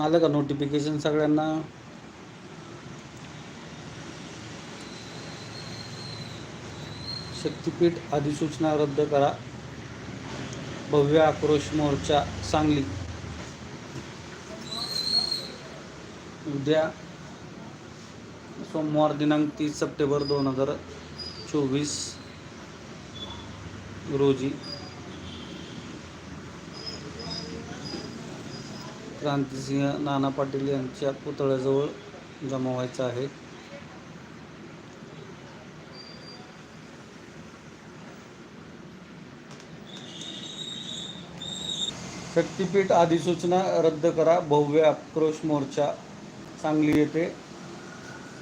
आलं का नोटिफिकेशन सगळ्यांना? शक्तीपीठ अधिसूचना रद्द करा. भव्य आक्रोश मोर्चा सांगली. उद्या सोमवार दिनांक तीस सप्टेंबर दोन हजार चोवीस रोजी क्रांतिसिंह नाना पाटील यांच्या पुतळ्याजवळ जमा व्हायचं आहे. शक्तीपीठ अधिसूचना रद्द करा. भव्य आक्रोश मोर्चा सांगली येथे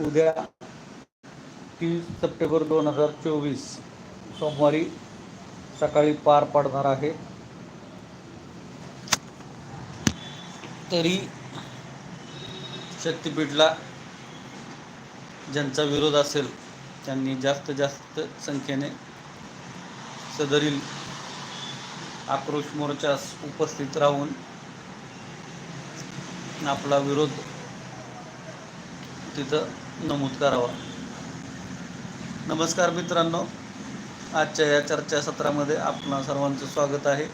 उद्या तीस सप्टेंबर दोन हजार चोवीस सोमवारी सकाळी पार पडणार आहे. तरी शक्तीपीठला ज्यांचा विरोध असेल त्यांनी जास्त जास्त संख्येने सदरील आक्रोश मोर्चास उपस्थित राहून आपला विरोध तिथं नमूद करावा. नमस्कार मित्रांनो आजच्या या चर्चासत्रामध्ये आपणा सर्वांचं स्वागत आहे.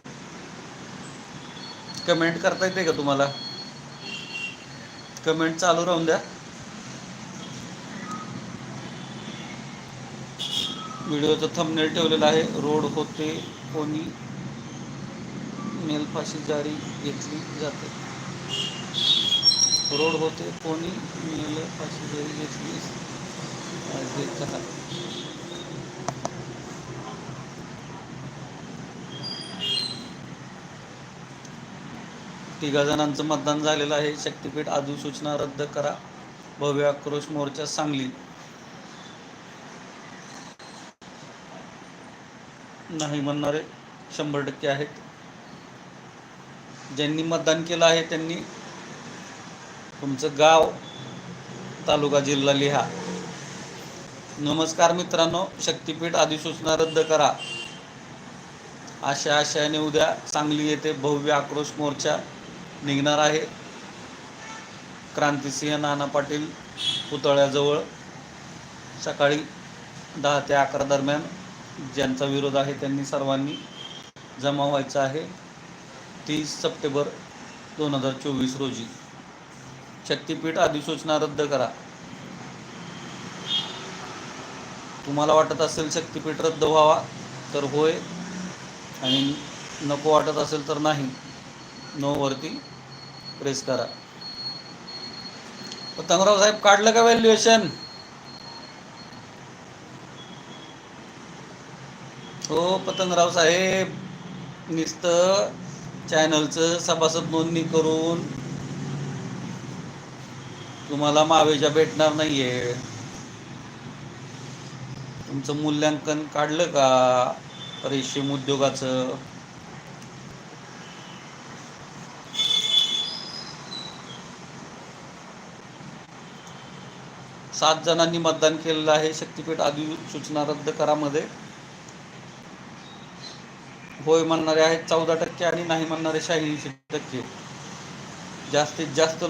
कमेंट करता येते का तुम्हाला? कमेंट चालू राहून द्या. व्हिडिओचं थंबनेल ठेवलेलं आहे. रोड होते कोणी मेलफाशी जारी घेतली जाते. रोड होते कोणी मेलफाशी जारी घेतली घेत आहे. तिघा जणांचं मतदान झालेलं आहे. शक्तीपीठ अधिसूचना रद्द करा. भव्य आक्रोश मोर्चा सांगली. नाही म्हणणारे शंभर टक्के आहेत. ज्यांनी मतदान केलं आहे त्यांनी तुमचं गाव तालुका जिल्हा लिहा. नमस्कार मित्रांनो शक्तीपीठ अधिसूचना रद्द करा. अशा आशयाने उद्या सांगली येथे भव्य आक्रोश मोर्चा निघणार आहे. क्रांतिसिंह नाना पाटील पुतळ्याजवळ सकाळी दहा ते अकरा दरम्यान ज्यांचा विरोध आहे त्यांनी सर्वांनी जमा व्हायचं आहे. तीस सप्टेंबर दोन हजार चोवीस रोजी. शक्तीपीठ अधिसूचना रद्द करा. तुम्हाला वाटत असेल शक्तीपीठ रद्द व्हावा तर होय. आणि नको वाटत असेल तर नाही. नो वरती प्रेस करा. पतंगराव साहेब काढलं का व्हॅल्युएशन हो पतंगराव साहेब. नुसतं चॅनलचं सभासद नोंदणी करून तुम्हाला मावेजा भेटणार नाहीये. तुमचं मूल्यांकन काढलं का? रेशीम उद्योगाचं? सात जणांनी मतदान केलेलं आहे. शक्तीपीठ अधिसूचना रद्द करामध्ये होय म्हणणारे आहेत चौदा टक्के आणि नाही म्हणणारे शहाऐंशी टक्के. जास्तीत जास्त